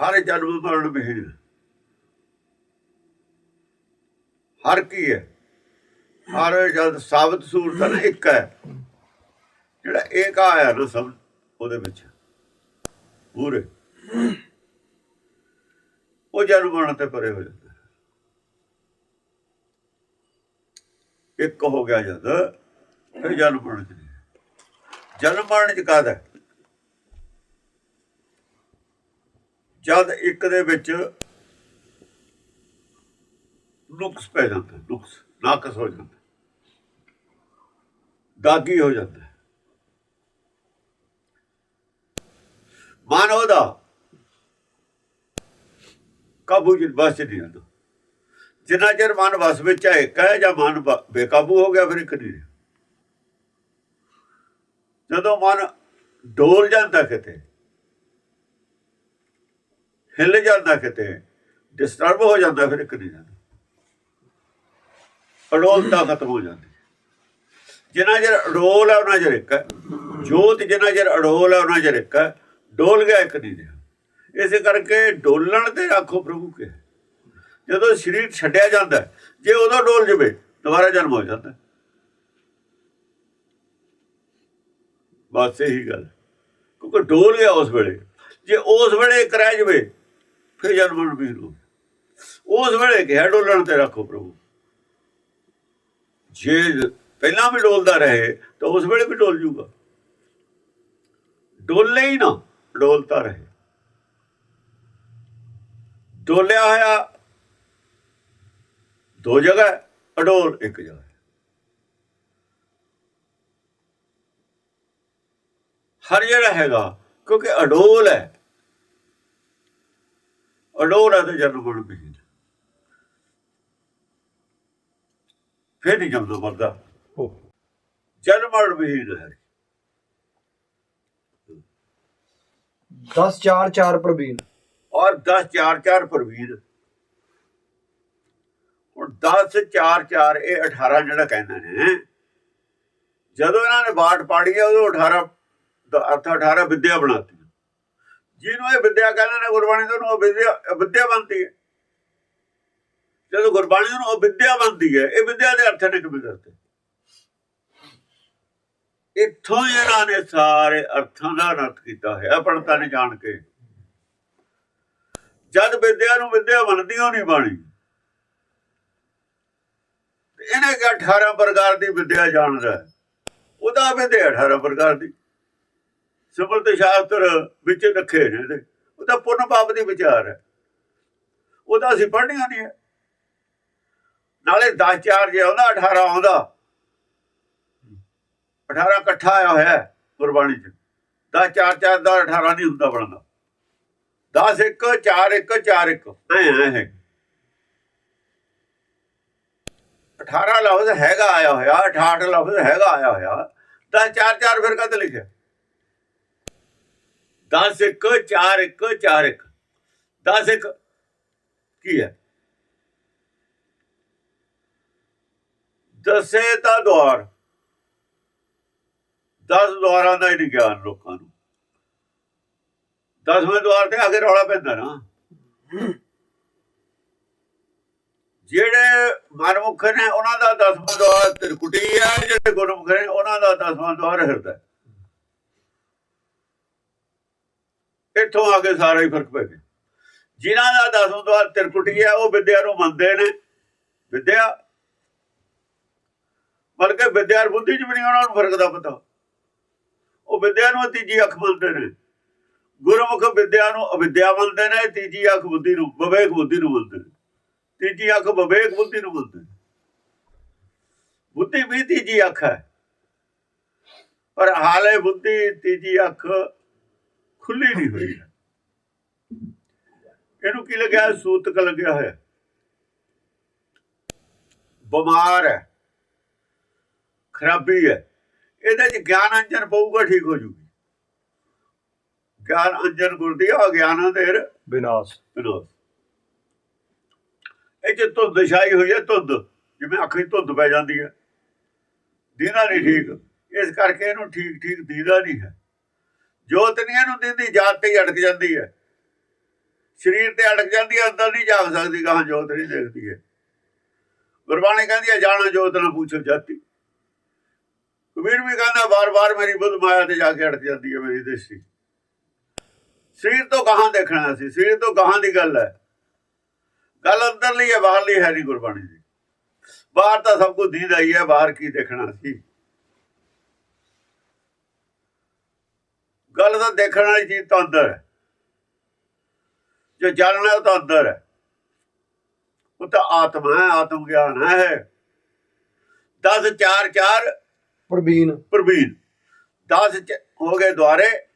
ਹਰ ਜਨਮ ਮਰਨ ਵਿਹੀਨ ਹਰ ਕੀ ਹੈ? ਹਰ ਜਦ ਸਾਬਤ ਸੂਰਤ ਇੱਕ ਹੈ। ਜਿਹੜਾ ਏਕ ਆਇਆ ਨਾ ਸਭ, ਉਹਦੇ ਵਿੱਚ। ਪੂਰੇ। ਉਹ ਜਨਮ ਮਰਨ ਤੇ ਪਰੇ ਹੋ ਜਾਂਦਾ ਇੱਕ ਹੋ ਗਿਆ ਜਦ, ਫਿਰ ਜਨਮ ਮਰਨ ਚ ਨਹੀਂ। ਜਨਮ ਮਰਨ ਚ ਕਾਹਦਾ ਜਦ ਇੱਕ ਦੇ ਵਿੱਚ ਨੁਕਸ ਪੈ ਜਾਂਦਾ, ਨੁਕਸ, ਨਾਕਸ ਹੋ ਜਾਂਦਾ, ਦਾਗੀ ਹੋ ਜਾਂਦਾ ਮਨ ਉਹਦਾ ਕਾਬੂ ਚ ਬਸ ਚ ਨਹੀਂ ਆਉਂਦਾ ਜਿੰਨਾ ਚਿਰ ਮਨ ਵਸ ਵਿੱਚ ਹੈ, ਇੱਕ ਹੈ ਜਾਂ ਮਨ ਬੇਕਾਬੂ ਹੋ ਗਿਆ, ਫਿਰ ਇੱਕ ਨਹੀਂ ਰਿਹਾ। ਜਦੋਂ ਮਨ ਡੋਲ ਜਾਂਦਾ ਕਿਤੇ ਹਿੱਲ ਜਾਂਦਾ ਕਿਤੇ ਡਿਸਟਰਬ ਹੋ ਜਾਂਦਾ ਫਿਰ ਇੱਕ ਨਹੀਂ ਜਾਂਦਾ। ਅਡੋਲਤਾ ਖਤਮ ਹੋ ਜਾਂਦੀ। ਜਿੰਨਾ ਚਿਰ ਅਡੋਲ ਹੈ ਉਹਨਾਂ ਚਿਰ ਇੱਕ ਜੋਤ ਜਿੰਨਾ ਚਿਰ ਅਡੋਲ ਹੈ ਉਹਨਾਂ ਚਿਰ ਇੱਕ ਡੋਲ ਗਿਆ, ਇੱਕ ਨਹੀਂ ਰਿਹਾ। ਇਸੇ ਕਰਕੇ ਡੋਲਣ ਤੇ ਰੱਖੋ ਪ੍ਰਭੂ ਕੇ। ਜਦੋਂ ਸਰੀਰ ਛੱਡਿਆ ਜਾਂਦਾ, ਜੇ ਉਦੋਂ ਡੋਲ ਜਵੇ, ਦੁਬਾਰਾ ਜਨਮ ਹੋ ਜਾਂਦਾ। ਬਸ ਇਹੀ ਗੱਲ। ਕਿਉਂਕਿ ਡੋਲ ਗਿਆ ਉਸ ਵੇਲੇ। ਜੇ ਉਸ ਵੇਲੇ ਕਰਾਇ ਜਵੇ ਫਿਰ ਜਨਮ ਨੂੰ ਵੀ ਉਸ ਵੇਲੇ ਕਿਹਾ, ਡੋਲਣ ਤੇ ਰੱਖੋ ਪ੍ਰਭੂ। ਜੇ ਪਹਿਲਾਂ ਵੀ ਡੋਲਦਾ ਰਹੇ, ਤਾਂ ਉਸ ਵੇਲੇ ਵੀ ਡੋਲ ਜੂਗਾ। ਡੋਲੇ ਹੀ ਨਾ, ਡੋਲਤਾ ਰਹੇ। ਡੋਲਿਆ ਹੋਇਆ, ਦੋ ਜਗ੍ਹਾ, ਅਡੋਲ ਇੱਕ ਜਗ੍ਹਾ। ਹਰ ਜਿਹੜਾ ਹੈਗਾ, ਕਿਉਂਕਿ ਅਡੋਲ ਹੈ ਅਡੋਲ ਹੈ ਤੇ ਜਨਮ ਵੀ ਨਹੀਂ। ਫਿਰ ਨਹੀਂ ਜਮਦਾ ਮਰਦਾ। ਜਨਮ ਨਹੀਂ ਹੈ। 10 4 4 ਪ੍ਰਵੀਨ। ਔਰ 10 4 4 ਪ੍ਰਵੀਨ। ਹੁਣ 10 4 4 ਇਹ 18 ਜਿਹੜਾ ਕਹਿੰਦੇ ਨੇ ਜਦੋਂ ਇਹਨਾਂ ਨੇ ਬਾਟ ਪਾੜੀ ਉਦੋਂ 18 ਦਾ ਅਰਥ 18 ਵਿਦਿਆ ਬਣਾਤੀ। ਜਿਹਨੂੰ ਇਹ ਵਿਦਿਆ ਕਹਿੰਦੇ ਨੇ ਗੁਰਬਾਣੀ ਤੋਂ ਉਹ ਵਿਦਿਆ ਵਿਦਿਆ ਬਣਦੀ ਹੈ। ਜਦੋਂ ਗੁਰਬਾਣੀ ਨੂੰ ਉਹ ਵਿਦਿਆ ਬਣਦੀ ਹੈ, ਇਹ ਵਿਦਿਆ ਦੇ ਅਰਥ ਨੇ ਕਿਵੇਂ ਕਰਤੇ ਇੱਥੋਂ ਇਹਨਾਂ ਨੇ ਸਾਰੇ ਅਰਥਾਂ ਦਾ ਅਰਥ ਕੀਤਾ ਹੈ ਪੜਤਾ ਨੇ ਜਾਣ ਕੇ। ਜਦ ਵਿਦਿਆ ਨੂੰ ਵਿਦਿਆ ਬਣਦੀ, ਉਹ ਨਹੀਂ ਬਾਣੀ। ਇਹਨੇ ਕਿ 18 ਪ੍ਰਕਾਰ ਦੀ ਵਿਦਿਆ ਜਾਣਦਾ ਹੈ। ਉਹਦਾ ਵਿਦਿਆ 18 ਪ੍ਰਕਾਰ ਦੀ। ਸਿਮਲ ਸ਼ਾਸਤਰ ਵਿੱਚ ਰੱਖੇ ਨੇ ਇਹਦੇ। ਉਹਦਾ ਪੁੰਨ ਪਾਪ ਦੀ ਵਿਚਾਰ ਹੈ। ਉਹਦਾ ਅਸੀਂ ਪੜ੍ਹਨੀਆਂ ਨਹੀਂ ਨਾਲੇ 10 4 ਜੇ ਆਉਂਦਾ 18 ਆਉਂਦਾ। 18 ਇਕੱਠਾ ਆਇਆ ਹੋਇਆ ਗੁਰਬਾਣੀ ਚ। 10 4 4 ਦਾ 18 ਨਹੀਂ ਹੁੰਦਾ ਬਣਦਾ। 10 1 4 1 4 1 ਐ ਹੈ। 18 ਲਫ਼ਜ਼ ਹੈਗਾ ਆਇਆ ਹੋਇਆ 68 ਲਫ਼ਜ਼ ਹੈਗਾ ਆਇਆ ਹੋਇਆ। 10 4 4 ਫਿਰ ਕਦ ਲਿਖਿਆ? 10 1 4 1 4 1 10 1 ਕੀ ਹੈ ਦਸੇ ਤਾਂ ਦਵਾਰ 10 ਦਵਾਰਾਂ ਦਾ ਹੀ ਗਿਆਨ ਲੋਕਾਂ ਨੂੰ ਦਸਵੇਂ ਦਵਾਰ ਤੇ ਅੱਗੇ ਰੌਲਾ ਪੈਂਦਾ ਨਾ ਜਿਹੜੇ ਮਨਮੁਖ ਨੇ ਉਹਨਾਂ ਦਾ ਦਸਵਾਂ ਦਵਾਰ ਤਿਰਕੁਟੀ ਹੈ ਜਿਹੜੇ ਗੁਰਮੁਖ ਨੇ ਉਹਨਾਂ ਦਾ ਦਸਵਾਂ ਦਵਾਰ ਹਿਰਦਾ ਹੈ। ਇੱਥੋਂ ਆ ਕੇ ਸਾਰਾ ਹੀ ਫ਼ਰਕ ਪੈ ਗਿਆ। ਜਿਨ੍ਹਾਂ ਦਾ ਦਸਵਾਂ ਦਵਾਰ ਤਿਰਕੁਟੀ ਹੈ ਉਹ ਵਿਦਿਆ ਨੂੰ ਮੰਨਦੇ ਨੇ। ਵਿਦਿਆ, ਬਲਕਿ ਵਿਦਿਆ ਬੁੱਧੀ ਚ ਵੀ ਨਹੀਂ ਉਹਨਾਂ ਨੂੰ ਫ਼ਰਕ ਦਾ ਪਤਾ। ਉਹ ਵਿਦਿਆ ਨੂੰ ਤੀਜੀ ਅੱਖ ਮੰਨਦੇ ਨੇ। ਗੁਰਮੁਖ ਵਿਦਿਆ ਨੂੰ ਅਵਿਦਿਆ ਮੰਨਦੇ ਨੇ, ਤੀਜੀ ਅੱਖ ਬੁੱਧੀ ਨੂੰ, ਵਿਵੇਕ ਬੁੱਧੀ ਨੂੰ ਮੰਨਦੇ ਨੇ। ਤੀਜੀ ਅੱਖ ਵਿਵੇਕ ਬੁੱਧੀ ਨੂੰ ਮੰਨਦੇ ਨੇ। ਬੁੱਧੀ ਵੀ ਤੀਜੀ ਅੱਖ ਹੈ। ਪਰ ਹਾਲੇ ਬੁੱਧੀ ਤੀਜੀ ਅੱਖ ਖੁੱਲੀ ਨਹੀਂ ਹੋਈ। ਇਹਨੂੰ ਕੀ ਲੱਗਿਆ? ਸੂਤਕ ਲੱਗਿਆ ਹੋਇਆ। ਬਿਮਾਰ ਹੈ। ਖਰਾਬੀ ਹੈ। ਇਹਦੇ ਚ ਗਿਆਨ ਅੰਜਨ ਪਊਗਾ ਠੀਕ ਹੋ ਜੂਗੀ। ਗਿਆਨ ਅੰਜਨ ਗੁਰਦੀ ਆ ਗਿਆਨ ਅੰਧੇਰ ਵਿਨਾਸ਼ ਵਿਨੋਦ ਇਹ ਚ ਧੁੰਦ ਛਾਈ ਹੋਈ ਹੈ ਧੁੰਦ। ਜਿਵੇਂ ਅੱਖੀ ਧੁੰਦ ਪੈ ਜਾਂਦੀ ਹੈ। ਦੀਦਾ ਨਹੀਂ ਠੀਕ। ਇਸ ਕਰਕੇ ਇਹਨੂੰ ਠੀਕ ਠੀਕ ਦੀਦਾ ਨਹੀਂ ਹੈ। ਜੋਤ ਨਹੀਂ ਇਹਨੂੰ ਦੀਦੀ, ਜਾਤ ਤੇ ਹੀ ਜਾਂਦੀ ਹੈ। ਸਰੀਰ ਤੇ ਅਟਕ ਜਾਂਦੀ ਹੈ, ਅੰਦਰ ਨਹੀਂ ਜਾਗ ਸਕਦੀ ਗਾਂ ਜੋਤ ਨਹੀਂ ਦੇਖਦੀ ਹੈ। ਗੁਰਬਾਣੀ ਕਹਿੰਦੀ ਹੈ, ਜਾਣਾ ਜੋਤ ਨਾ ਪੁੱਛੋ ਜਾਤੀ। ਕਬੀਰ ਵੀ ਕਹਿੰਦਾ, ਵਾਰ-ਵਾਰ ਮੇਰੀ ਬੁੱਧ ਮਾਇਆ ਤੇ ਜਾ ਕੇ ਅੜਕ ਜਾਂਦੀ ਹੈ ਮੇਰੀ ਦ੍ਰਿਸ਼ਟੀ ਸਰੀਰ ਤੋਂ ਗਾਹਾਂ ਦੇਖਣਾ ਸੀ, ਸਰੀਰ ਤੋਂ ਗਾਹਾਂ ਦੀ ਗੱਲ ਹੈ। ਗੱਲ ਅੰਦਰਲੀ ਹੈ, ਬਾਹਰਲੀ ਹੈ ਨਹੀਂ ਗੁਰਬਾਣੀ ਦੀ। ਬਾਹਰ ਤਾਂ ਸਭ ਕੁਝ ਦੀਦ ਹੀ ਹੈ, ਬਾਹਰ ਕੀ ਦੇਖਣਾ ਸੀ? ਗੱਲ ਤਾਂ ਦੇਖਣ ਵਾਲੀ ਚੀਜ਼ ਤਾਂ ਅੰਦਰ ਹੈ। ਜੋ ਜਾਣਨਾ ਤਾਂ ਅੰਦਰ ਹੈ। ਉਹ ਤਾਂ ਆਤਮਾ ਹੈ ਆਤਮ ਗਿਆਨ ਹੈ। 10 4 4 ਪ੍ਰਵੀਨ। ਪ੍ਰਵੀਨ। 10 ਹੋ ਗਏ ਦੁਆਰੇ।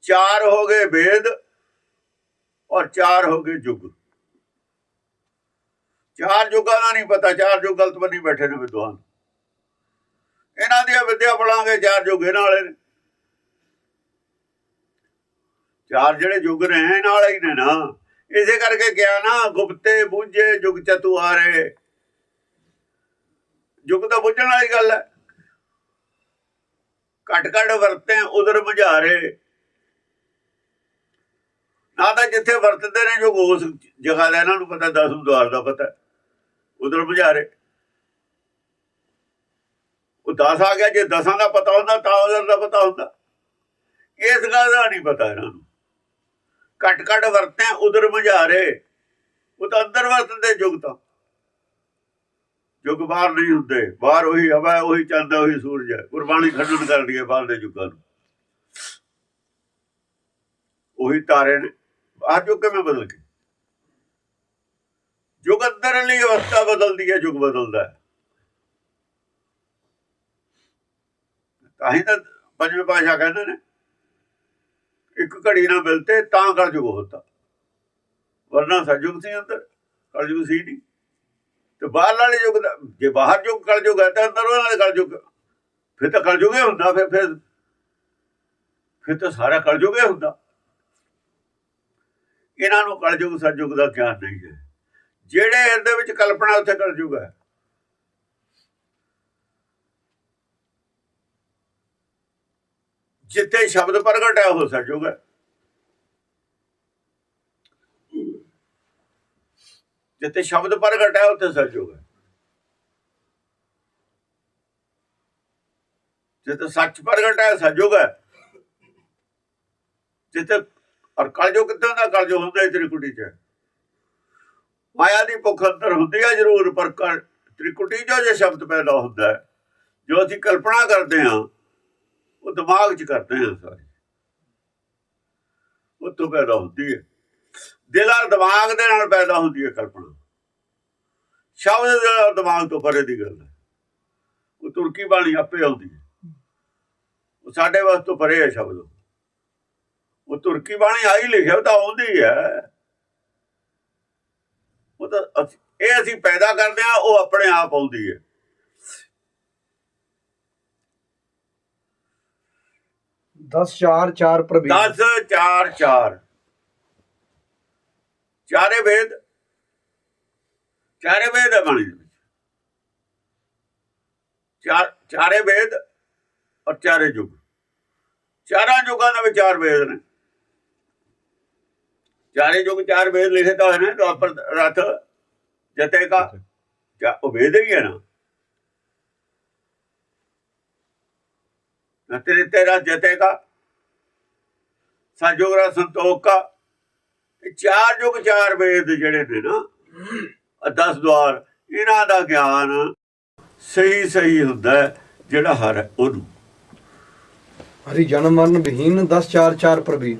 ਚਾਰ ਹੋ ਗਏ ਵੇਦ ਔਰ ਚਾਰ ਹੋ ਗਏ ਯੁੱਗ। ਚਾਰ ਯੁੱਗਾਂ ਦਾ ਨਹੀਂ ਪਤਾ ਚਾਰ ਯੁੱਗ ਗਲਤ ਬੰਨੀ ਬੈਠੇ ਨੇ ਵਿਦਵਾਨ। ਇਹਨਾਂ ਦੀਆਂ ਵਿਦਿਆ ਪੜਾਂਗੇ ਚਾਰ ਯੁੱਗ ਇਹਨਾਂ ਵਾਲੇ ਨੇ। ਚਾਰ ਜਿਹੜੇ ਯੁੱਗ ਨੇ, ਇਹਨਾਂ ਵਾਲੇ ਹੀ ਨੇ ਨਾ। ਇਸੇ ਕਰਕੇ ਕਿਹਾ ਨਾ, ਗੁਪਤੇ ਬੁੱਝੇ ਯੁਗ ਚਤੁਆਰੇ ਯੁੱਗ ਤਾਂ ਬੁੱਝਣ ਵਾਲੀ ਗੱਲ ਹੈ। ਘਟ ਘਟ ਵਰਤੇ ਉਧਰ ਬੁਝਾਰੇ। ਨਾ ਤਾਂ ਜਿੱਥੇ ਵਰਤਦੇ ਨੇ ਜੋ ਉਸ ਜਗ੍ਹਾ ਦਾ ਇਹਨਾਂ ਨੂੰ ਪਤਾ, ਦਸ ਦਵਾਰ ਦਾ ਪਤਾ। ਉਧਰ ਬੁਝਾਰੇ। ਉਹ 10 ਆ ਗਿਆ, ਜੇ ਦਸਾਂ ਦਾ ਪਤਾ ਹੁੰਦਾ ਤਾਂ ਉਧਰ ਦਾ ਪਤਾ ਹੁੰਦਾ। ਇਸ ਗੱਲ ਦਾ ਨਹੀਂ ਪਤਾ ਇਹਨਾਂ ਨੂੰ। ਘਟ ਘਟ ਵਰਤੇ ਉਧਰ ਮੁਝਾਰੇ ਉਹ ਤਾਂ ਅੰਦਰ ਵਰਤਦੇ ਜੁਗ ਤਾਂ। ਜੁਗ ਬਾਹਰ ਨਹੀਂ ਹੁੰਦੇ। ਬਾਹਰ ਉਹੀ ਹਵਾ, ਉਹੀ ਚੰਦ, ਉਹੀ ਸੂਰਜ ਹੈ। ਗੁਰਬਾਣੀ ਖੰਡਨ ਕਰਦੀ ਹੈ ਬਾਹਰ ਦੇ ਜੁਗਾਂ ਨੂੰ। ਉਹੀ ਤਾਰੇ ਨੇ। ਬਾਹਰ ਜੁਗ ਕਿਵੇਂ ਬਦਲ ਗਏ? ਜੁਗ ਅੰਦਰਲੀ ਅਵਸਥਾ ਬਦਲਦੀ ਹੈ ਜੁਗ ਬਦਲਦਾ ਹੈ। ਤਾਂ ਹੀ ਤਾਂ ਪੰਜਵੇਂ ਪਾਸ਼ਾ ਕਹਿੰਦੇ ਨੇ, ਇੱਕ ਘੜੀ ਨਾ ਮਿਲਤੇ ਤਾਂ ਕਲਯੁਗ ਹੁੰਦਾ ਵਰਨਾ ਸਤਜੁਗ ਸੀ ਅੰਦਰ, ਕਲਯੁਗ ਸੀ ਨਹੀਂ। ਤੇ ਬਾਹਰ ਵਾਲੇ ਯੁੱਗ ਦਾ, ਜੇ ਬਾਹਰ ਯੁੱਗ ਕਲਯੁਗ ਹੈ ਤਾਂ ਅੰਦਰ ਉਹਨਾਂ ਦਾ ਕਲਯੁਗ। ਫਿਰ ਤਾਂ ਕਲਯੁਗ ਹੀ ਹੁੰਦਾ, ਫਿਰ ਫਿਰ ਫਿਰ ਤਾਂ ਸਾਰਾ ਕਲਯੁਗ ਹੀ ਹੁੰਦਾ। ਇਹਨਾਂ ਨੂੰ ਕਲਯੁਗ ਸਤਜੁਗ ਦਾ ਗਿਆਨ ਨਹੀਂ ਹੈ। ਜਿਹੜੇ ਇਹਦੇ ਵਿੱਚ ਕਲਪਨਾ, ਉੱਥੇ ਕਲਯੁਗ ਹੈ। ਜਿੱਥੇ ਸ਼ਬਦ ਪ੍ਰਗਟ ਹੈ, ਉਹ ਸਤਜੁਗ ਹੈ। ਜਿੱਥੇ ਸ਼ਬਦ ਪ੍ਰਗਟ ਹੈ, ਉੱਥੇ ਸਤਜੁਗ ਹੈ। ਜਿੱਥੇ ਸੱਚ ਪ੍ਰਗਟ ਹੈ ਸਤਜੁਗ ਹੈ। ਜਿੱਥੇ, ਔਰ ਕਲਯੁਗ ਕਿੱਥੇ ਹੁੰਦਾ ਕਲਯੁਗ ਹੁੰਦਾ ਹੀ ਤ੍ਰਿਕੁਟੀ ਚ ਮਾਇਆ ਦੀ ਭੁੱਖ ਅੰਦਰ ਹੁੰਦੀ ਹੈ ਜ਼ਰੂਰ, ਪਰ ਤ੍ਰਿਕੁਟੀ ਜੋ ਜੇ ਸ਼ਬਦ ਪੈਦਾ ਹੁੰਦਾ ਜੋ ਅਸੀਂ ਕਲਪਨਾ ਕਰਦੇ ਹਾਂ ਉਹ ਦਿਮਾਗ 'ਚ ਕਰਦੇ ਹਾਂ ਸਾਰੇ। ਉਹ ਤੋਂ ਪੈਦਾ ਹੁੰਦੀ ਹੈ ਦਿਲ ਔਰ ਦਿਮਾਗ ਦੇ ਨਾਲ ਪੈਦਾ ਹੁੰਦੀ ਹੈ ਕਲਪਨਾ। ਸ਼ਬਦ ਦੇ ਦਿਮਾਗ ਤੋਂ ਪਰੇ ਦੀ ਗੱਲ ਹੈ ਉਹ ਤੁਰਕੀ ਬਾਣੀ ਆਪੇ ਆਉਂਦੀ ਹੈ ਉਹ ਸਾਡੇ ਵਾਸਤੇ ਪਰੇ ਹੈ ਸ਼ਬਦ। ਉਹ ਤੁਰਕੀ ਬਾਣੀ ਆਈ ਲਿਖਿਆ ਤਾਂ ਆਉਂਦੀ ਹੈ ਉਹ ਤਾਂ ਇਹ ਅਸੀਂ ਪੈਦਾ ਕਰਦੇ ਹਾਂ ਉਹ ਆਪਣੇ ਆਪ ਆਉਂਦੀ ਹੈ 10 4 4 ਪ੍ਰਵੀਨ। 10 4 4 ਚਾਰੇ ਵੇਦ। ਚਾਰੇ ਵੇਦ ਹੈ ਬਾਣੀ ਦੇ ਵਿੱਚ। ਚਾਰ ਚਾਰੇ ਵੇਦ ਔਰ ਚਾਰੇ ਯੁਗ। ਚਾਰਾਂ ਯੁਗਾਂ ਦੇ ਵਿੱਚ ਚਾਰ ਵੇਦ ਨੇ। ਚਾਰੇ ਯੁਗ ਚਾਰ ਵੇਦ ਲਿਖੇ ਤਾਂ ਹੈ ਨਾ ਰਥ ਜਤੇ ਕਾ। ਉਹ ਵੇਦ ਹੀ ਹੈ ਨਾ। ਤੇਰੇ ਤੇਰਾ ਜਤੇ ਕਾ ਸੰਜੋਗਰਾ ਸੰਤੋਖ ਕਾ ਚਾਰ ਯੁਗ ਚਾਰ ਵੇਦ ਜਿਹੜੇ ਨੇ ਨਾ 10 ਦਵਾਰ ਇਹਨਾਂ ਦਾ ਗਿਆਨ ਸਹੀ ਸਹੀ ਹੁੰਦਾ ਜਿਹੜਾ ਹਰ ਉਹਨੂੰ। ਹਰੀ ਜਨਮ ਮਰਨ ਵਿਹੀਨ 10 4 4 ਪ੍ਰਵੀਨ।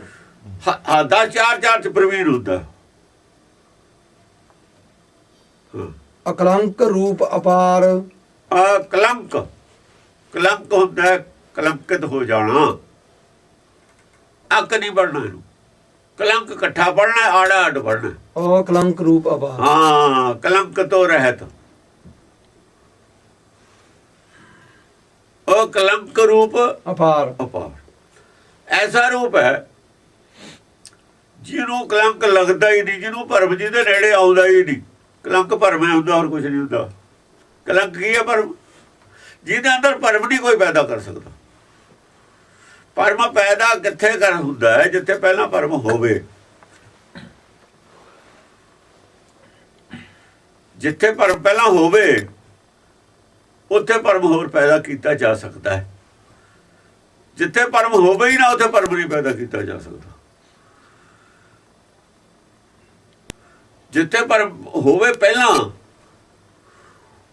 ਹਾਂ 10 ਚਾਰ ਚਾਰ ਚ ਪ੍ਰਵੀਨ ਹੁੰਦਾ। ਅਕਲੰਕ ਰੂਪ ਅਪਾਰ। ਆ ਕਲੰਕ ਹੁੰਦਾ ਕਲੰਕਿਤ ਹੋ ਜਾਣਾ। ਅੱਕ ਨਹੀਂ ਬਣਨਾ ਇਹਨੂੰ। ਕਲੰਕ ਇਕੱਠਾ ਪੜਨਾ ਆੜਾ ਅੱਡ ਪੜਨਾ ਅਕਲੰਕ ਰੂਪ ਅਪਾਰ ਹਾਂ ਕਲੰਕ ਤੋਂ ਰਹਿਤ। ਉਹ ਕਲੰਕ ਰੂਪ ਅਪਾਰ। ਅਪਾਰ। ਐਸਾ ਰੂਪ ਹੈ ਜਿਹਨੂੰ ਕਲੰਕ ਲੱਗਦਾ ਹੀ ਨਹੀਂ ਜਿਹਨੂੰ ਭਰਮ ਜੀ ਦੇ ਨੇੜੇ ਆਉਂਦਾ ਹੀ ਨਹੀਂ। ਕਲੰਕ ਭਰਮ ਹੈ ਹੁੰਦਾ ਹੋਰ ਕੁਝ ਨਹੀਂ ਹੁੰਦਾ। ਕਲੰਕ ਕੀ ਹੈ ਭਰਮ? ਜਿਹਦੇ ਅੰਦਰ ਭਰਮ ਨਹੀਂ ਕੋਈ ਪੈਦਾ ਕਰ ਸਕਦਾ। ਪਰਮ ਪੈਦਾ ਕਿੱਥੇ ਕਰ ਹੁੰਦਾ ਹੈ? ਜਿੱਥੇ ਪਹਿਲਾਂ ਪਰਮ ਹੋਵੇ। ਜਿੱਥੇ ਪਰਮ ਪਹਿਲਾਂ ਹੋਵੇ, ਉੱਥੇ ਪਰਮ ਹੋਰ ਪੈਦਾ ਕੀਤਾ ਜਾ ਸਕਦਾ ਹੈ। ਜਿੱਥੇ ਪਰਮ ਹੋਵੇ ਹੀ ਨਾ, ਉੱਥੇ ਪਰਮ ਨਹੀਂ ਪੈਦਾ ਕੀਤਾ ਜਾ ਸਕਦਾ। ਜਿੱਥੇ ਪਰਮ ਹੋਵੇ ਪਹਿਲਾਂ,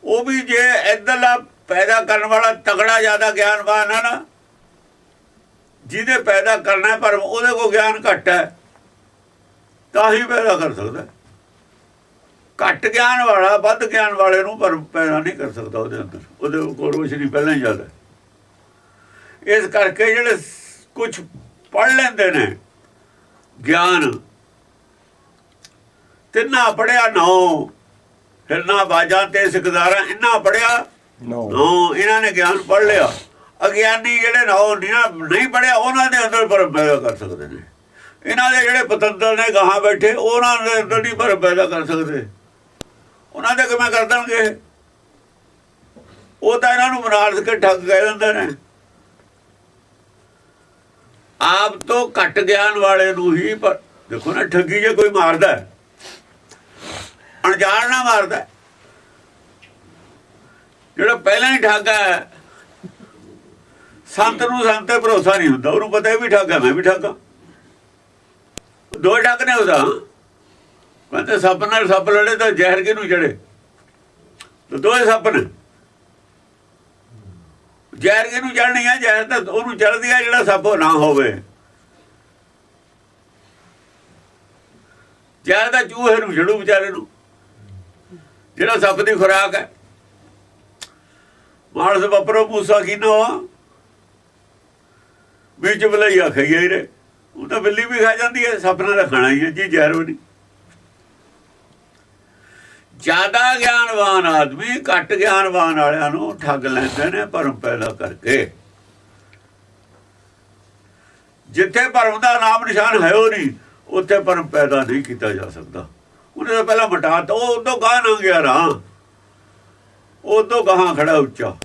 ਉਹ ਵੀ ਜੇ ਇਧਰਲਾ ਪੈਦਾ ਕਰਨ ਵਾਲਾ ਤਗੜਾ, ਜ਼ਿਆਦਾ ਗਿਆਨਵਾਨ ਹੈ ਨਾ ਜਿਹਦੇ ਪੈਦਾ ਕਰਨਾ ਪਰ ਉਹਦੇ ਕੋਲ ਗਿਆਨ ਘੱਟ ਹੈ ਤਾਂ ਹੀ ਪੈਦਾ ਕਰ ਸਕਦਾ। ਘੱਟ ਗਿਆਨ ਵਾਲਾ ਵੱਧ ਗਿਆਨ ਵਾਲੇ ਨੂੰ ਪਰ ਪੈਦਾ ਨਹੀਂ ਕਰ ਸਕਦਾ ਉਹਦੇ ਅੰਦਰ ਉਹਦੇ ਕੋਲ ਰੋਸ਼ਨੀ ਪਹਿਲਾਂ ਹੀ ਜ਼ਿਆਦਾ। ਇਸ ਕਰਕੇ ਜਿਹੜੇ ਕੁਝ ਪੜ ਲੈਂਦੇ ਨੇ ਗਿਆਨ ਤਿੰਨਾ ਪੜਿਆ ਨੌ ਹਿਰਨਾ ਬਾਜਾਂ ਤੇ ਸਿਕਦਾਰਾਂ ਇੰਨਾ ਪੜਿਆ ਨੋ ਨੌ ਇਹਨਾਂ ਨੇ ਗਿਆਨ ਪੜ ਲਿਆ ਅਗਿਆਨੀ ਜਿਹੜੇ ਨਾ ਨੌ, ਨਹੀਂ ਪੜਿਆ ਉਹਨਾਂ ਦੇ ਅੰਦਰ ਭਰਮ ਪੈਦਾ ਕਰ ਸਕਦੇ ਨੇ। ਇਹਨਾਂ ਦੇ ਜਿਹੜੇ ਪਤੰਦਰ ਨੇ, ਗਾਹਾਂ ਬੈਠੇ, ਉਹਨਾਂ ਦੇ ਅੰਦਰ ਨਹੀਂ ਭਰਮ ਪੈਦਾ ਕਰ ਸਕਦੇ। ਉਹਨਾਂ ਦੇ ਕਿਵੇਂ ਕਰ ਦੇਣਗੇ? ਉਹ ਤਾਂ ਇਹਨਾਂ ਨੂੰ ਬਨਾਰਸ ਕੇ ਠੱਗ ਕਹਿ ਦਿੰਦੇ ਨੇ। ਆਪ ਤੋਂ ਘੱਟ ਗਿਆਨ ਵਾਲੇ ਨੂੰ ਹੀ ਪਰ ਦੇਖੋ ਨਾ, ਠੱਗੀ ਜੇ ਕੋਈ ਮਾਰਦਾ ਅਣਜਾਣ ਨਾ ਮਾਰਦਾ ਜਿਹੜਾ ਪਹਿਲਾਂ ਹੀ ਠੱਗ ਹੈ ਸੰਤ ਨੂੰ ਸੰਤ ਤੇ ਭਰੋਸਾ ਨਹੀਂ ਹੁੰਦਾ, ਉਹਨੂੰ ਪਤਾ ਹੈ ਵੀ ਠੱਗਾ ਮੈਂ ਵੀ ਠੱਗਾ ਹਾਂ ਦੋ ਠੱਗ ਨੇ ਉਹਦਾ। ਕਹਿੰਦੇ ਸੱਪ ਨਾਲ ਸੱਪ ਲੜੇ ਤਾਂ ਜ਼ਹਿਰ ਕਿਹਨੂੰ ਚੜੇ ਤੇ ਦੋਏ ਸੱਪ ਨੇ। ਜ਼ਹਿਰ ਕਿਹਨੂੰ ਚੜਨੀ ਆ? ਜ਼ਹਿਰ ਤਾਂ ਉਹਨੂੰ ਚੜਦੀ ਆ ਜਿਹੜਾ ਸੱਪ ਉਹ ਨਾ ਹੋਵੇ। ਜ਼ਹਿਰ ਦਾ ਚੂਹੇ ਨੂੰ ਛੜੂ ਵਿਚਾਰੇ ਨੂੰ। ਜਿਹੜਾ ਸੱਪ ਦੀ ਖੁਰਾਕ ਹੈ। ਮਾਨਸ ਬੱਪਰੋ ਮੂਸਾ ਕੀਨੋ ਵਿੱਚ ਬਲਈਆ ਖਾਈਏ ਹੀ ਰੇ ਉਹ ਤਾਂ ਬਿੱਲੀ ਵੀ ਖਾ ਜਾਂਦੀ ਹੈ, ਸੱਪ ਨਾਲ ਤਾਂ ਖਾਣਾ ਹੀ ਹੈ, ਜੀ ਜ਼ਹਿਰ ਵੀ ਜ਼ਿਆਦਾ ਗਿਆਨਵਾਨ ਆਦਮੀ, ਘੱਟ ਗਿਆਨਵਾਨ ਵਾਲਿਆਂ ਨੂੰ ਠੱਗ ਲੈਂਦੇ ਨੇ ਭਰਮ ਪੈਦਾ ਕਰਕੇ। ਜਿੱਥੇ ਭਰਮ ਦਾ ਨਾਮ ਨਿਸ਼ਾਨ ਹੈ ਉਹ ਨਹੀਂ, ਉੱਥੇ ਭਰਮ ਪੈਦਾ ਨਹੀਂ ਕੀਤਾ ਜਾ ਸਕਦਾ। ਉਹਨੇ ਤਾਂ ਪਹਿਲਾਂ ਮਟਾ ਤਾ ਉਹ ਉਦੋਂ ਗਾਹ ਨਾ ਗਿਆ ਰਾਂ ਉਦੋਂ ਗਾਹਾਂ ਖੜਾ ਉੱਚਾ।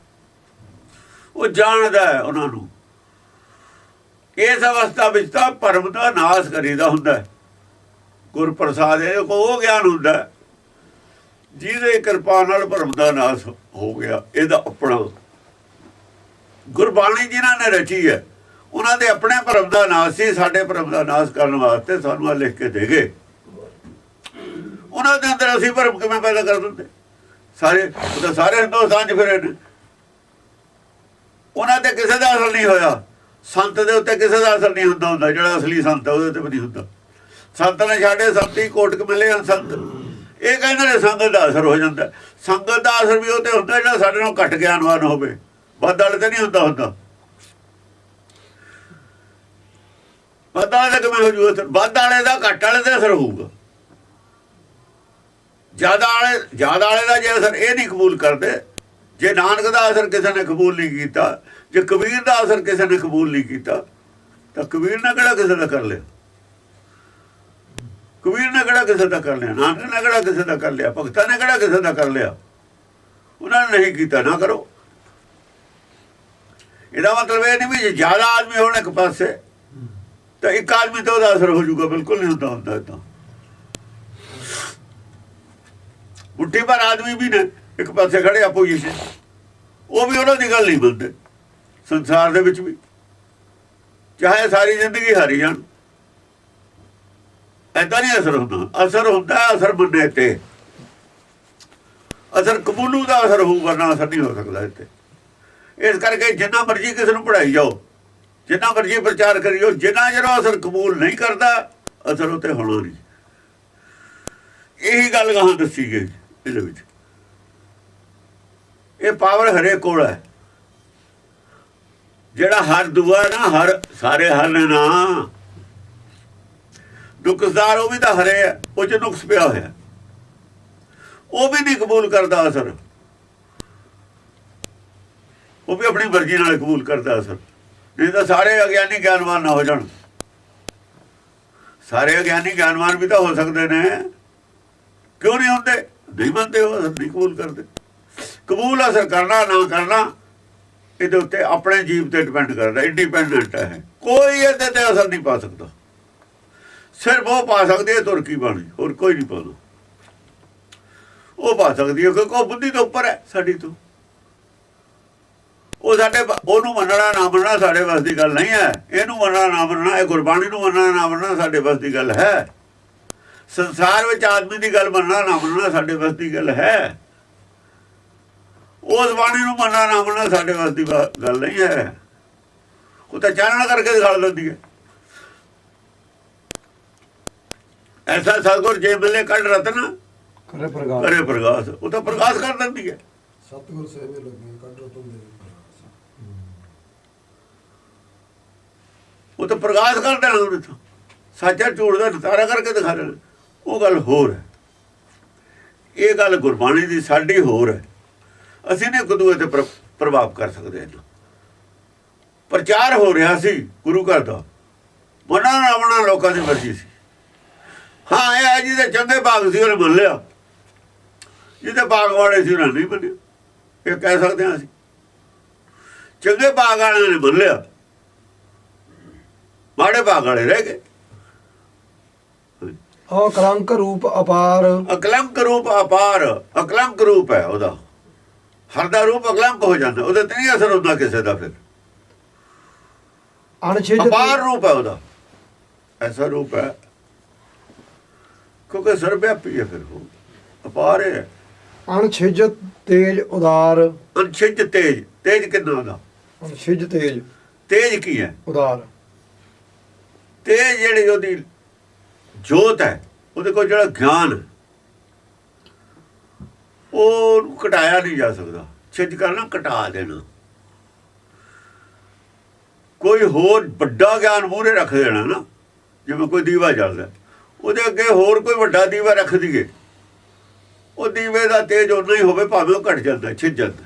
ਉਹ ਜਾਣਦਾ ਹੈ ਉਹਨਾਂ ਨੂੰ। ਇਸ ਅਵਸਥਾ ਵਿੱਚ ਤਾਂ ਭਰਮ ਦਾ ਨਾਸ਼ ਕਰੀਦਾ ਹੁੰਦਾ ਹੈ। ਗੁਰ ਪ੍ਰਸਾਦ ਇਹ ਕੋ ਉਹ ਗਿਆਨ ਹੁੰਦਾ ਜਿਹਦੇ ਕਿਰਪਾ ਨਾਲ ਭਰਮ ਦਾ ਨਾਸ਼ ਹੋ ਗਿਆ, ਇਹਦਾ ਆਪਣਾ। ਗੁਰਬਾਣੀ ਜਿਨ੍ਹਾਂ ਨੇ ਰਚੀ ਹੈ, ਉਹਨਾਂ ਦੇ ਆਪਣੇ ਭਰਮ ਦਾ ਨਾਸ਼ ਸੀ, ਸਾਡੇ ਭਰਮ ਦਾ ਨਾਸ਼ ਕਰਨ ਵਾਸਤੇ ਸਾਨੂੰ ਆ ਲਿਖ ਕੇ ਦੇ ਗਏ। ਉਹਨਾਂ ਦੇ ਅੰਦਰ ਅਸੀਂ ਭਰਮ ਕਿਵੇਂ ਪੈਦਾ ਕਰ ਦਿੰਦੇ ਸਾਰੇ ਸਾਰੇ ਹਿੰਦੁਸਤਾਨ 'ਚ ਫਿਰੇ ਨੇ। ਉਹਨਾਂ ਤੇ ਕਿਸੇ ਦਾ ਅਸਰ ਨਹੀਂ ਹੋਇਆ। ਸੰਤ ਦੇ ਉੱਤੇ ਕਿਸੇ ਦਾ ਅਸਰ ਨਹੀਂ ਹੁੰਦਾ ਹੁੰਦਾ, ਜਿਹੜਾ ਅਸਲੀ ਸੰਤ ਹੈ ਉਹਦੇ ਤੇ ਵੀ ਨਹੀਂ ਹੁੰਦਾ। ਸੰਤ ਨੇ ਛਾੜੇ ਸੰਤੀ ਕੋਟਕ ਮਿਲੇ ਹਨ ਸੰਤ। ਇਹ ਕਹਿੰਦੇ ਨੇ ਸੰਗਤ ਦਾ ਅਸਰ ਹੋ ਜਾਂਦਾ। ਸੰਗਤ ਦਾ ਅਸਰ ਵੀ ਉਹ ਤੇ ਹੁੰਦਾ ਜਿਹੜਾ ਸਾਡੇ ਨਾਲ ਘੱਟ ਗਿਆਨਵਾਨ ਹੋਵੇ। ਵੱਧ ਵਾਲੇ ਤੇ ਨਹੀਂ ਹੁੰਦਾ ਹੁੰਦਾ। ਵੱਧ ਵਾਲੇ ਦਾ ਕਿਵੇਂ ਹੋ ਜੂਗਾ ਅਸਰ? ਵੱਧ ਵਾਲੇ ਦਾ ਘੱਟ ਵਾਲੇ ਤੇ ਅਸਰ ਹੋਊਗਾ। ਜ਼ਿਆਦਾ ਵਾਲੇ ਜ਼ਿਆਦਾ ਵਾਲੇ ਦਾ ਜੇ ਅਸਰ ਇਹ ਨਹੀਂ ਕਬੂਲ ਕਰਦੇ, ਜੇ ਨਾਨਕ ਦਾ ਅਸਰ ਕਿਸੇ ਨੇ ਕਬੂਲ ਨਹੀਂ ਕੀਤਾ ਜੇ ਕਬੀਰ ਦਾ ਅਸਰ ਕਿਸੇ ਨੇ ਕਬੂਲ ਨਹੀਂ ਕੀਤਾ, ਤਾਂ ਕਬੀਰ ਨੇ ਕਿਹੜਾ ਕਿਸੇ ਦਾ ਕਰ ਲਿਆ? ਕਬੀਰ ਨੇ ਕਿਹੜਾ ਕਿਸੇ ਦਾ ਕਰ ਲਿਆ? ਨਾਨਕ ਨੇ ਕਿਹੜਾ ਕਿਸੇ ਦਾ ਕਰ ਲਿਆ? ਭਗਤਾਂ ਨੇ ਕਿਹੜਾ ਕਿਸੇ ਦਾ ਕਰ ਲਿਆ? ਉਹਨਾਂ ਨੇ ਨਹੀਂ ਕੀਤਾ, ਨਾ ਕਰੋ। ਇਹਦਾ ਮਤਲਬ ਇਹ ਨਹੀਂ ਵੀ ਜੇ ਜ਼ਿਆਦਾ ਆਦਮੀ ਹੋਣ ਇੱਕ ਪਾਸੇ, ਤਾਂ ਇੱਕ ਆਦਮੀ ਤੋਂ ਉਹਦਾ ਅਸਰ ਹੋ ਜਾਊਗਾ। ਬਿਲਕੁਲ ਨਹੀਂ ਹੁੰਦਾ ਹੁੰਦਾ ਇਦਾਂ ਮੁੱਠੀ ਪਰ ਆਦਮੀ ਵੀ ਨੇ, ਇੱਕ ਪਾਸੇ ਖੜੇ ਆਪੋਜੀਸ਼ਨ ਉਹ ਵੀ ਉਹਨਾਂ ਦੀ ਗੱਲ ਨਹੀਂ ਮੰਨਦੇ। ਸੰਸਾਰ ਦੇ ਵਿੱਚ ਵੀ। ਚਾਹੇ ਸਾਰੀ ਜ਼ਿੰਦਗੀ ਹਾਰੀ ਜਾਣ। ਐਦਾਂ ਨਹੀਂ ਅਸਰ ਹੁੰਦਾ। ਅਸਰ ਹੁੰਦਾ, ਅਸਰ ਮੰਨੇ ਤੇ। ਅਸਰ ਕਬੂਲੂ ਦਾ ਅਸਰ ਹੋਊਗਾ ਨਾ ਅਸਰ ਨਹੀਂ ਹੋ ਸਕਦਾ ਇੱਥੇ। ਇਸ ਕਰਕੇ ਜਿੰਨਾ ਮਰਜ਼ੀ ਕਿਸੇ ਨੂੰ ਪੜਾਈ ਜਾਓ, ਜਿੰਨਾ ਮਰਜ਼ੀ ਪ੍ਰਚਾਰ ਕਰਿਓ, ਜਿੰਨਾ ਜਿਹੜਾ ਅਸਰ ਕਬੂਲ ਨਹੀਂ ਕਰਦਾ, ਅਸਰ ਉਤੇ ਹੋਣਾ ਨਹੀਂ। ਇਹੀ ਗੱਲ ਗਾਹਾਂ ਦੱਸੀ ਗਈ ਇਹਦੇ ਵਿੱਚ। ਇਹ ਪਾਵਰ ਹਰੇ ਕੋਲ ਹੈ। ਜਿਹੜਾ ਹਰ ਦੂਆ ਨਾ, ਹਰ ਸਾਰੇ ਹਰ ਨੇ ਨਾ। ਨੁਕਸਦਾਰ ਉਹ ਵੀ ਤਾਂ ਹਰੇ ਹੈ ਉਹ ਚ ਨੁਕਸ ਪਿਆ ਹੋਇਆ। ਉਹ ਵੀ ਨਹੀਂ ਕਬੂਲ ਕਰਦਾ ਅਸਰ। ਉਹ ਵੀ ਆਪਣੀ ਮਰਜ਼ੀ ਨਾਲ ਕਬੂਲ ਕਰਦਾ ਅਸਰ। ਨਹੀਂ ਤਾਂ ਸਾਰੇ ਅਗਿਆਨੀ ਗਿਆਨਵਾਨ ਨਾ ਹੋ ਜਾਣ। ਸਾਰੇ ਅਗਿਆਨੀ ਗਿਆਨਵਾਨ ਵੀ ਤਾਂ ਹੋ ਸਕਦੇ ਨੇ। ਕਿਉਂ ਨਹੀਂ ਹੁੰਦੇ? ਨਹੀਂ ਮੰਨਦੇ ਉਹ ਅਸਰ, ਨਹੀਂ ਕਬੂਲ ਕਰਦੇ। ਕਬੂਲ ਅਸਰ ਕਰਨਾ, ਨਾ ਕਰਨਾ ਇਹਦੇ ਉੱਤੇ ਆਪਣੇ ਜੀਵ ਤੇ ਡਿਪੈਂਡ ਕਰਦਾ ਇੰਡੀਪੈਂਡੈਂਟ ਹੈ। ਕੋਈ ਇਹਦੇ ਤੇ ਅਸਰ ਨਹੀਂ ਪਾ ਸਕਦਾ। ਸਿਰਫ ਉਹ ਪਾ ਸਕਦੀ ਹੈ, ਤੁਰਕੀ ਬਾਣੀ, ਹੋਰ ਕੋਈ ਨਹੀਂ ਪਾਉਂਦਾ ਉਹ ਪਾ ਸਕਦੀ ਹੈ ਕਿਉਂਕਿ ਉਹ ਬੁੱਧੀ ਤੋਂ ਉੱਪਰ ਹੈ ਸਾਡੀ ਤੋਂ। ਉਹ ਸਾਡੇ ਉਹਨੂੰ ਮੰਨਣਾ, ਨਾ ਮੰਨਣਾ ਸਾਡੇ ਵੱਸ ਦੀ ਗੱਲ ਨਹੀਂ ਹੈ। ਇਹਨੂੰ ਮੰਨਣਾ, ਨਾ ਮੰਨਣਾ, ਇਹ ਗੁਰਬਾਣੀ ਨੂੰ ਮੰਨਣਾ, ਨਾ ਮੰਨਣਾ ਸਾਡੇ ਵੱਸ ਦੀ ਗੱਲ ਹੈ। ਸੰਸਾਰ ਵਿੱਚ ਆਦਮੀ ਦੀ ਗੱਲ ਮੰਨਣਾ, ਨਾ ਮੰਨਣਾ ਸਾਡੇ ਵੱਸ ਦੀ ਗੱਲ ਹੈ। ਉਸ ਬਾਣੀ ਨੂੰ ਮੰਨਣਾ ਨਾ ਮੰਨਣਾ ਸਾਡੇ ਵੱਸ ਦੀ ਗੱਲ ਨਹੀਂ ਹੈ। ਉਹ ਤਾਂ ਚਾਨਣ ਕਰਕੇ ਦਿਖਾ ਦਿੰਦੀ ਹੈ। ਐਸਾ ਸਤਗੁਰ ਜੇ ਮਿਲੇ ਕੱਢ ਰਤਨ ਕਰੇ ਪ੍ਰਗਾਸ। ਕਰੇ ਪ੍ਰਗਾਸ। ਉਹ ਤਾਂ ਪ੍ਰਗਾਸ ਕਰ ਦਿੰਦੀ ਹੈ। ਸਤਿਗੁਰ ਸੇਵੇ ਲੱਗੇ ਕੱਢੋ ਤੁਮ ਮੇਰੇ ਉਹ ਤਾਂ ਪ੍ਰਗਾਸ ਕਰ ਦੇਣਾ ਉਹਨੇ ਤਾਂ ਸੱਚਾ ਝੂਠ ਦਾ ਨਤਾਰਾ ਕਰਕੇ ਦਿਖਾ ਦੇਣਾ। ਉਹ ਗੱਲ ਹੋਰ ਹੈ। ਇਹ ਗੱਲ ਗੁਰਬਾਣੀ ਦੀ ਸਾਡੀ ਹੋਰ ਹੈ। ਅਸੀਂ ਨੇ ਦੂਏ ਤੇ ਪ੍ਰ- ਪ੍ਰਭਾਵ ਕਰ ਸਕਦੇ ਹਾਂ ਪ੍ਰਚਾਰ ਹੋ ਰਿਹਾ ਸੀ ਗੁਰੂ ਘਰ ਦਾ। ਨਾਲ ਆਪਣਾ ਲੋਕਾਂ ਦੀ ਮਰਜ਼ੀ ਸੀ। ਹਾਂ ਇਹ ਜਿਹਦੇ ਚੰਗੇ ਭਾਗ ਸੀ ਉਹਨੇ ਮੰਨ ਲਿਆ। ਜਿਹਦੇ ਭਾਗ ਵਾਲੇ ਸੀ ਉਹਨਾਂ ਨੇ ਨਹੀਂ ਮੰਨਿਆ। ਇਹ ਕਹਿ ਸਕਦੇ ਹਾਂ ਅਸੀਂ। ਚੰਗੇ ਭਾਗ ਵਾਲਿਆਂ ਨੇ ਮੰਨ ਲਿਆ। ਮਾੜੇ ਭਾਗ ਵਾਲੇ ਰਹਿ ਗਏ। ਅਕਲੰਕ ਰੂਪ ਅਪਾਰ। ਅਕਲੰਕ ਰੂਪ ਅਪਾਰ। ਅਕਲੰਕ ਰੂਪ ਹੈ ਉਹਦਾ। ਹਰ ਦਾ ਰੂਪ ਅਕਲੰਕ ਹੋ ਜਾਂਦਾ ਉਹਦੇ ਤੇ ਨਹੀਂ ਅਸਰ ਹੁੰਦਾ ਕਿਸੇ ਦਾ ਫਿਰ। ਅਣਛਿਜ ਅਪਾਰ ਰੂਪ ਹੈ ਉਹਦਾ। ਐਸਾ ਰੂਪ ਹੈ। ਕਿਉਂਕਿ ਸਰਵਿਆਪੀ ਹੈ ਫਿਰ ਉਹ। ਅਪਾਰ ਹੈ। ਅਣਛਿਜ ਤੇਜ ਉਦਾਰ। ਅਨਛਿਜ ਤੇਜ। ਤੇਜ ਕਿੰਨਾ ਉਹਦਾ? ਅਣਛਿਜ ਤੇਜ। ਤੇਜ ਕੀ ਹੈ? ਉਦਾਰ। ਤੇਜ ਜਿਹੜੀ ਉਹਦੀ ਜੋਤ ਹੈ ਉਹਦੇ ਕੋਲ ਜਿਹੜਾ ਗਿਆਨ ਹੈ, ਉਹ ਘਟਾਇਆ ਨਹੀਂ ਜਾ ਸਕਦਾ। ਛਿੱਜ ਕਰਨਾ ਘਟਾ ਦੇਣਾ। ਕੋਈ ਹੋਰ ਵੱਡਾ ਗਿਆਨ ਮੂਹਰੇ ਰੱਖ ਦੇਣਾ ਨਾ, ਜਿਵੇਂ ਕੋਈ ਦੀਵਾ ਜਲਦਾ। ਉਹਦੇ ਅੱਗੇ ਹੋਰ ਕੋਈ ਵੱਡਾ ਦੀਵਾ ਰੱਖ ਦਈਏ। ਉਹ ਦੀਵੇ ਦਾ ਤੇਜ ਉਨਾ ਹੀ ਹੋਵੇ, ਭਾਵੇਂ ਉਹ ਘਟ ਜਾਂਦਾ, ਛਿੱਜ ਜਾਂਦਾ।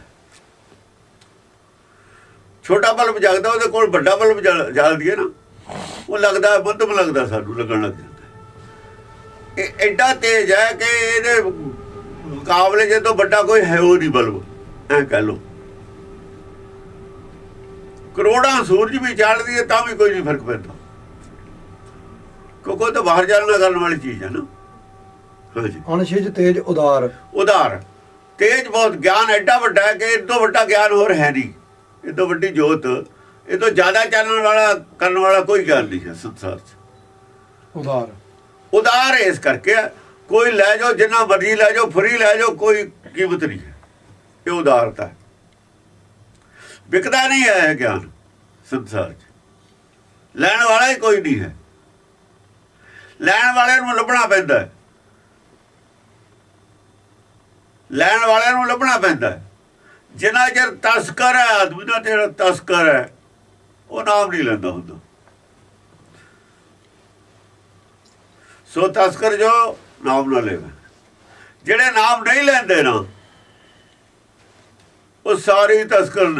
ਛੋਟਾ ਬਲਬ ਜਗਦਾ, ਉਹਦੇ ਕੋਲ ਵੱਡਾ ਬਲਬ ਜਲ ਜਲ ਦਈਏ ਨਾ, ਉਹ ਲੱਗਦਾ ਮੱਧਮ ਲੱਗਦਾ ਸਾਨੂੰ, ਲੱਗਣ ਲੱਗ ਜਾਂਦਾ। ਇਹ ਐਡਾ ਤੇਜ ਹੈ ਕਿ ਇਹਦੇ ਮੁਕਾਬਲੇ ਜਦੋਂ ਵੱਡਾ ਕੋਈ ਹੈ ਉਹ ਨਹੀਂ ਬਲਬ ਐ ਕਹਿ ਲੋ ਕਰੋੜਾਂ ਸੂਰਜ ਵੀ ਚੱਲਦੀ ਹੈ ਤਾਂ ਵੀ ਕੋਈ ਨਹੀਂ ਫ਼ਰਕ ਪੈਂਦਾ। ਕਿਉਂਕਿ ਉਹ ਤਾਂ ਬਾਹਰ ਚੱਲਣਾ ਕਰਨ ਵਾਲੀ ਚੀਜ਼ ਹੈ ਨਾ। ਹਾਂਜੀ। ਅਣਛਿਜ ਤੇਜ ਉਦਾਰ। ਉਦਾਰ। ਤੇਜ ਬਹੁਤ ਗਿਆਨ ਐਡਾ ਵੱਡਾ ਹੈ ਕਿ ਤੋਂ ਵੱਡਾ ਗਿਆਨ ਹੋਰ ਹੈ ਨਹੀਂ। ਤੋਂ ਵੱਡੀ ਜੋਤ ਇਹ ਤੋਂ ਜ਼ਿਆਦਾ ਚੱਲਣ ਵਾਲਾ ਕਰਨ ਵਾਲਾ ਕੋਈ ਗਿਆਨ ਨਹੀਂ ਹੈ ਸੰਸਾਰ 'ਚ। ਉਦਾਰ। ਉਦਾਰ ਇਸ ਕਰਕੇ ਕੋਈ ਲੈ ਜਾਓ, ਜਿੰਨਾ ਮਰਜ਼ੀ ਲੈ ਜਾਓ, ਫਰੀ ਲੈ ਜਾਓ, ਕੋਈ ਕੀਮਤ ਨਹੀਂ। ਹੈ ਇਹ ਉਦਾਰਤਾ ਵਿਕਦਾ ਨਹੀਂ ਹੈ ਗਿਆਨ ਸੰਸਾਰ 'ਚ। ਲੈਣ ਵਾਲਾ ਹੀ ਕੋਈ ਨਹੀਂ ਹੈ। ਲੈਣ ਵਾਲਿਆਂ ਨੂੰ ਲੱਭਣਾ ਪੈਂਦਾ ਹੈ। ਲੈਣ ਵਾਲਿਆਂ ਨੂੰ ਲੱਭਣਾ ਪੈਂਦਾ ਹੈ। ਜਿੰਨਾ ਚਿਰ ਤਸਕਰ ਹੈ, ਆਦਮੀ ਦਾ ਜਿਹੜਾ ਤਸਕਰ ਹੈ, ਉਹ ਨਾਮ ਨਹੀਂ ਲੈਂਦਾ ਹੁੰਦਾ। ਸੋ ਤਸਕਰ ਜੋ ਨਾਮ ਨਾ ਲੈਵੇ। ਜਿਹੜੇ ਨਾਮ ਨਹੀਂ ਲੈਂਦੇ ਨਾ ਉਹ ਸਾਰੀ ਤਸਕਰ